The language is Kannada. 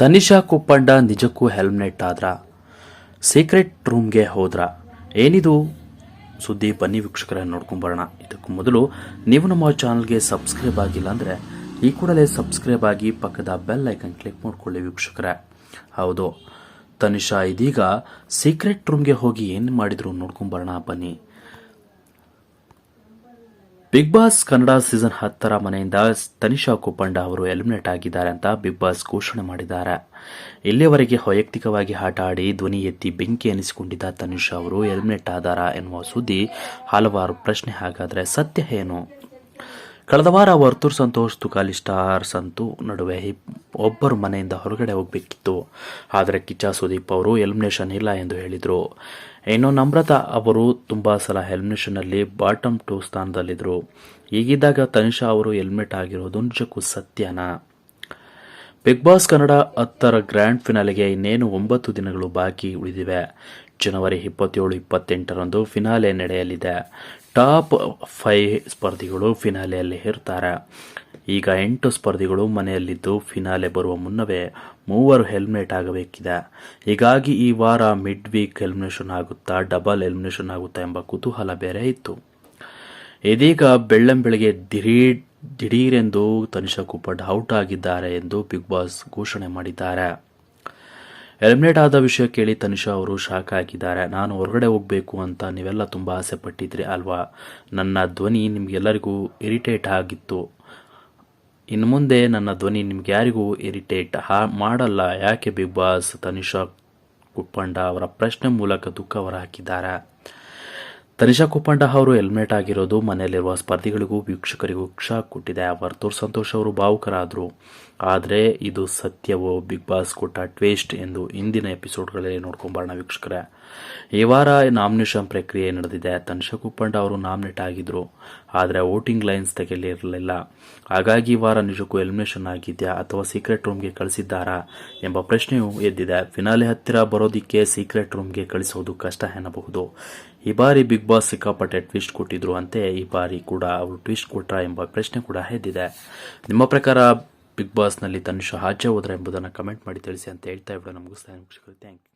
ತನಿಷಾ ಕುಪ್ಪಂಡ ನಿಜಕ್ಕೂ ಹೆಲ್ಮೆಟ್ ಆದ್ರ? ಸೀಕ್ರೆಟ್ ರೂಮ್ಗೆ ಹೋದ್ರ? ಏನಿದು? ಸುದ್ದಿ ಬನ್ನಿ ವೀಕ್ಷಕರ ನೋಡ್ಕೊಂಬರೋಣ ಇದಕ್ಕೂ ಮೊದಲು ನೀವು ನಮ್ಮ ಚಾನಲ್ಗೆ ಸಬ್ಸ್ಕ್ರೈಬ್ ಆಗಿಲ್ಲ ಅಂದರೆ ಈ ಕೂಡಲೇ ಸಬ್ಸ್ಕ್ರೈಬ್ ಆಗಿ ಪಕ್ಕದ ಬೆಲ್ ಐಕನ್ ಕ್ಲಿಕ್ ಮಾಡ್ಕೊಳ್ಳಿ ವೀಕ್ಷಕರೇ. ಹೌದು, ತನಿಷಾ ಇದೀಗ ಸೀಕ್ರೆಟ್ ರೂಮ್ಗೆ ಹೋಗಿ ಏನು ಮಾಡಿದ್ರು ನೋಡ್ಕೊಂಬರೋಣ ಬನ್ನಿ. ಬಿಗ್ ಬಾಸ್ ಕನ್ನಡ ಸೀಸನ್ ಹತ್ತರ ಮನೆಯಿಂದ ತನಿಷಾ ಕುಪ್ಪಂಡ ಅವರು ಎಲಿಮಿನೇಟ್ ಆಗಿದ್ದಾರೆ ಅಂತ ಬಿಗ್ ಬಾಸ್ ಘೋಷಣೆ ಮಾಡಿದ್ದಾರೆ. ಇಲ್ಲಿಯವರೆಗೆ ವೈಯಕ್ತಿಕವಾಗಿ ಆಟ ಆಡಿ ಧ್ವನಿ ಎತ್ತಿ ಬೆಂಕಿ ಎನಿಸಿಕೊಂಡಿದ್ದ ತನಿಷಾ ಅವರು ಎಲಿಮಿನೇಟ್ ಆದಾರ ಎನ್ನುವ ಸುದ್ದಿ ಹಲವಾರು ಪ್ರಶ್ನೆ ಹಾಗಾದರೆ ಸತ್ಯ ಏನು? ಕಳೆದ ವಾರ ವರ್ತೂರ್ ಸಂತೋಷ್, ತುಕಾಲಿ ಸ್ಟಾರ್ ಸಂತು ನಡುವೆ ಒಬ್ಬರು ಮನೆಯಿಂದ ಹೊರಗಡೆ ಹೋಗಬೇಕಿತ್ತು. ಆದರೆ ಕಿಚ್ಚ ಸುದೀಪ್ ಅವರು ಎಲಿಮಿನೇಷನ್ ಇಲ್ಲ ಎಂದು ಹೇಳಿದರು. ಇನ್ನು ನಮ್ರತಾ ಅವರು ತುಂಬ ಸಲ ಎಲಿಮಿನೇಷನ್ನಲ್ಲಿ ಬಾಟಮ್ ಟು ಸ್ಥಾನದಲ್ಲಿದ್ದರು ಈಗಿದ್ದಾಗ ತನಿಷಾ ಅವರು ಎಲಿಮಿನೇಟ್ ಆಗಿರೋದು ನಿಜಕ್ಕೂ ಸತ್ಯನಾ? ಬಿಗ್ ಬಾಸ್ ಕನ್ನಡ ಹತ್ತರ ಗ್ರ್ಯಾಂಡ್ ಫಿನಾಲೆಗೆ ಇನ್ನೇನು ಒಂಬತ್ತು ದಿನಗಳು ಬಾಕಿ ಉಳಿದಿವೆ. ಜನವರಿ ಇಪ್ಪತ್ತೇಳು, ಇಪ್ಪತ್ತೆಂಟರಂದು ಫಿನಾಲೆ ನಡೆಯಲಿದೆ. ಟಾಪ್ ಫೈ ಸ್ಪರ್ಧಿಗಳು ಫಿನಾಲೆಯಲ್ಲಿ ಇರ್ತಾರೆ. ಈಗ ಎಂಟು ಸ್ಪರ್ಧಿಗಳು ಮನೆಯಲ್ಲಿದ್ದು ಫಿನಾಲೆ ಬರುವ ಮುನ್ನವೇ ಮೂವರು ಹೆಲ್ಮೆಟ್ ಆಗಬೇಕಿದೆ. ಹೀಗಾಗಿ ಈ ವಾರ ಮಿಡ್ ವೀಕ್ ಎಲಿಮಿನೇಷನ್ ಆಗುತ್ತಾ, ಡಬಲ್ ಎಲಿಮಿನೇಷನ್ ಆಗುತ್ತಾ ಎಂಬ ಕುತೂಹಲ ಬೇರೆ ಇತ್ತು. ಇದೀಗ ಬೆಳ್ಳಂಬೆಳಗ್ಗೆ ದಿಢೀರ್, ದಿಢೀರೆಂದು ತನಿಷಾ ಕುಪ್ಪಡ್ ಔಟ್ ಆಗಿದ್ದಾರೆ ಎಂದು ಬಿಗ್ ಬಾಸ್ ಘೋಷಣೆ ಮಾಡಿದ್ದಾರೆ. ಎಲಿಮಿನೇಟ್ ಆದ ವಿಷಯ ಕೇಳಿ ತನಿಷಾ ಅವರು ಶಾಕ್ ಆಗಿದ್ದಾರೆ. ನಾನು ಹೊರಗಡೆ ಹೋಗಬೇಕು ಅಂತ ನೀವೆಲ್ಲ ತುಂಬ ಆಸೆ ಪಟ್ಟಿದ್ರಿ ಅಲ್ವಾ? ನನ್ನ ಧ್ವನಿ ನಿಮಗೆಲ್ಲರಿಗೂ ಇರಿಟೇಟ್ ಆಗಿತ್ತು. ಇನ್ನು ಮುಂದೆ ನನ್ನ ಧ್ವನಿ ನಿಮ್ಗೆ ಯಾರಿಗೂ ಇರಿಟೇಟ್ ಹಾ, ಮಾಡಲ್ಲ. ಯಾಕೆ ಬಿಗ್ ಬಾಸ್ ತನಿಷಾ ಕುಪ್ಪಂಡ ಅವರ ಪ್ರಶ್ನೆ ಮೂಲಕ ದುಃಖ ಹೊರಹಾಕಿದ್ದಾರೆ? ತನಿಷಾ ಕುಪ್ಪಂಡ ಅವರು ಹೆಲ್ಮೆಟ್ ಆಗಿರೋದು ಮನೆಯಲ್ಲಿರುವ ಸ್ಪರ್ಧಿಗಳಿಗೂ ವೀಕ್ಷಕರಿಗೂ ಶಾಕ್ ಕೊಟ್ಟಿದೆ. ವರ್ತೂರ್ ಸಂತೋಷ್ ಅವರು ಭಾವುಕರಾದರು. ಆದರೆ ಇದು ಸತ್ಯವೋ? ಬಿಗ್ ಬಾಸ್ ಕೊಟ್ಟ ಟ್ವೇಸ್ಟ್ ಎಂದು ಇಂದಿನ ಎಪಿಸೋಡ್ಗಳಲ್ಲಿ ನೋಡ್ಕೊಂಬರೋಣ ವೀಕ್ಷಕರೇ. ಈ ವಾರ ನಾಮಿನೇಷನ್ ಪ್ರಕ್ರಿಯೆ ನಡೆದಿದೆ. ತನಿಷಾ ಕುಪ್ಪಂಡ ಅವರು ನಾಮಿನೇಟ್ ಆಗಿದ್ರು. ಆದರೆ ವೋಟಿಂಗ್ ಲೈನ್ಸ್ ತೆಗೆಯಲಿರಲಿಲ್ಲ. ಹಾಗಾಗಿ ವಾರ ನಿಜಕ್ಕೂ ಎಲಿಮಿನೇಷನ್ ಆಗಿದೆಯಾ ಅಥವಾ ಸೀಕ್ರೆಟ್ ರೂಮ್ಗೆ ಕಳಿಸಿದ್ದಾರಾ ಎಂಬ ಪ್ರಶ್ನೆಯೂ ಎದ್ದಿದೆ. ಫಿನಾಲೆ ಹತ್ತಿರ ಬರೋದಿಕ್ಕೆ ಸೀಕ್ರೆಟ್ ರೂಮ್ಗೆ ಕಳಿಸೋದು ಕಷ್ಟ ಎನ್ನಬಹುದು. ಈ ಬಾರಿ ಬಿಗ್ ಬಾಸ್ ಸಿಕ್ಕಾಪಟ್ಟೆ ಟ್ವಿಸ್ಟ್ ಕೊಟ್ಟಿದ್ರು ಅಂತೆ. ಈ ಬಾರಿ ಕೂಡ ಅವರು ಟ್ವಿಸ್ಟ್ ಕೊಟ್ರ ಎಂಬ ಪ್ರಶ್ನೆ ಕೂಡ ಎದ್ದಿದೆ. ನಿಮ್ಮ ಪ್ರಕಾರ ಬಿಗ್ ಬಾಸ್ನಲ್ಲಿ ತನುಷ ಆಚೆ ಹೋದ್ರೆ ಎಂಬುದನ್ನು ಕಮೆಂಟ್ ಮಾಡಿ ತಿಳಿಸಿ ಅಂತ ಹೇಳ್ತಾ ಇರೋ ನಮಗೂ ಥ್ಯಾಂಕ್ ಯು